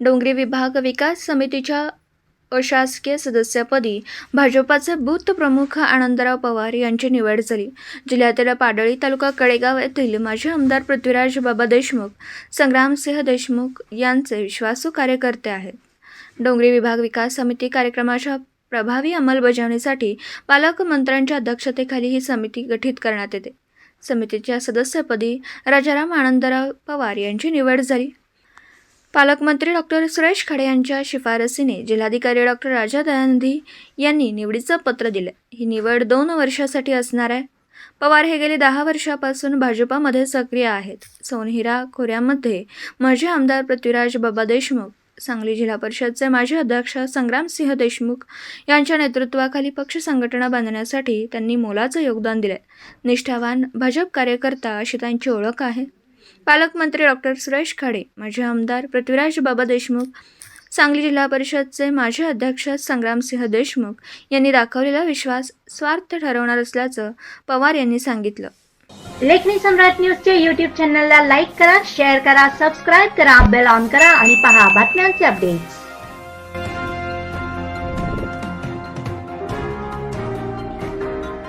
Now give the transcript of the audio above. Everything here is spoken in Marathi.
डोंगरी विभाग विकास समितीच्या अशासकीय सदस्यपदी भाजपाचे बूथ प्रमुख आनंदराव पवार यांची निवड झाली. जिल्ह्यातील पाडळी तालुका कडेगाव येथील माजी आमदार पृथ्वीराज बाबा देशमुख संग्रामसिंह देशमुख यांचे विश्वासू कार्यकर्ते आहेत. डोंगरी विभाग विकास समिती कार्यक्रमाच्या प्रभावी अंमलबजावणीसाठी पालकमंत्र्यांच्या अध्यक्षतेखाली ही समिती गठीत करण्यात येते. समितीच्या सदस्यपदी राजाराम आनंदराव पवार यांची निवड झाली. पालकमंत्री डॉक्टर सुरेश खडे यांच्या शिफारसीने जिल्हाधिकारी डॉक्टर राजा दयानंदी यांनी निवडीचं पत्र दिलं. ही निवड दोन वर्षासाठी असणार आहे. पवार हे गेले दहा वर्षापासून भाजपामध्ये सक्रिय आहेत. सोनहिरा खोऱ्यामध्ये माजी आमदार पृथ्वीराज बाबा देशमुख सांगली जिल्हा परिषदचे माजी अध्यक्ष संग्रामसिंह देशमुख यांच्या नेतृत्वाखाली पक्ष संघटना बांधण्यासाठी त्यांनी मोलाचं योगदान दिलं निष्ठावान भाजप कार्यकर्ता अशी त्यांची ओळख आहे. पालकमंत्री डॉक्टर सुरेश खाडे माजी आमदार पृथ्वीराज बाबा देशमुख सांगली जिल्हा परिषदचे माजी अध्यक्ष संग्रामसिंह देशमुख यांनी दाखवलेला विश्वास स्वार्थ ठरवणार असल्याचं पवार यांनी सांगितलं. लेखनी सम्राट न्यूजच्या युट्यूब चॅनलला लाईक करा शेअर करा सबस्क्राईब करा बेल ऑन करा आणि पहा बातम्यांचे अपडेट्स